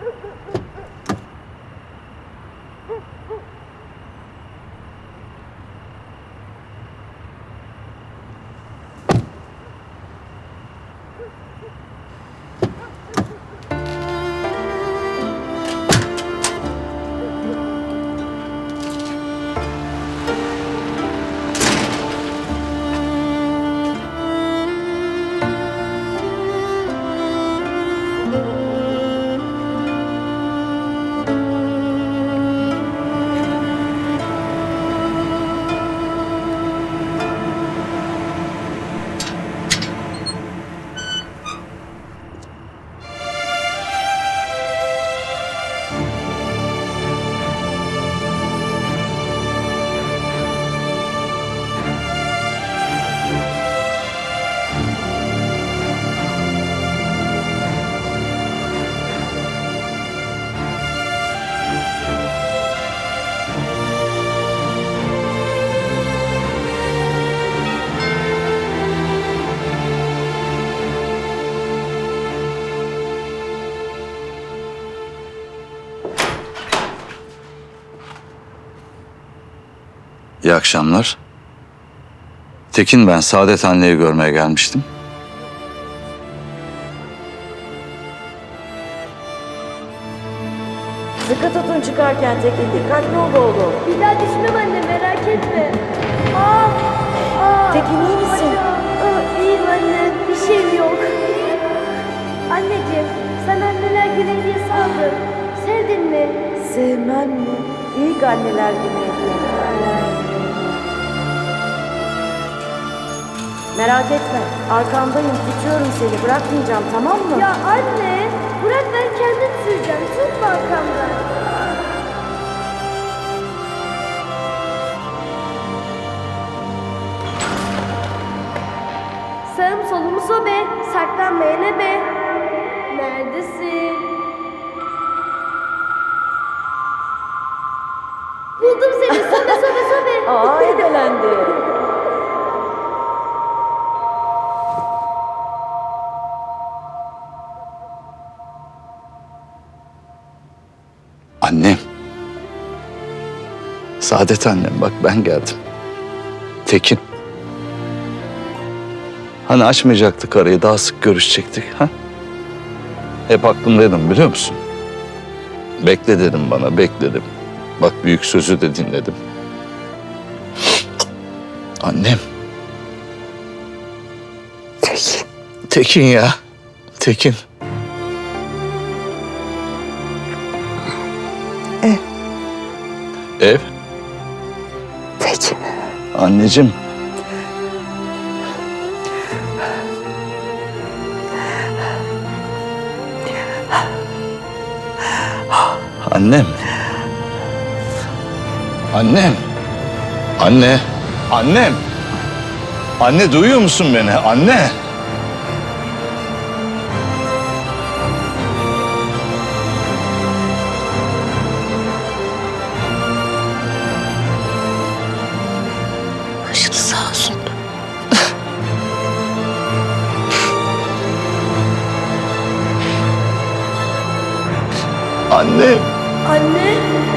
Ha ha ha! İyi akşamlar. Tekin ben Saadet anneyi görmeye gelmiştim. Sıkı tutun çıkarken Tekin. Dikkatli ol oğlum. Bir daha düşmem anne merak etme. Aa, aa, Tekin, iyi misin? Aa, iyiyim anne bir şeyim yok. Anneciğim sen anneler günü hediyesi aldın. Sevdin mi? Sevmem mi? İlk anneler günü hediye. Merak etme. Arkandayım. Tutuyorum seni. Bırakmayacağım tamam mı? Ya anne bırak ben kendim süreceğim. Tutma arkamdan. Sağım solumu sobe, saklanmaya ne be? Neredesin? Buldum seni, sobe sobe sobe. Aa ebelendi. Annem. Saadet annem bak ben geldim. Tekin. Hani açmayacaktık arayı daha sık görüşecektik ha? Hep aklımdaydım biliyor musun? Bekle dedim bana bekledim. Bak büyük sözü de dinledim. Annem. Tekin. Tekin ya. Tekin. Ev. Tekin. Anneciğim. Annem. Annem. Anne. Annem. Anne duyuyor musun beni? Anne. Anne. Anne,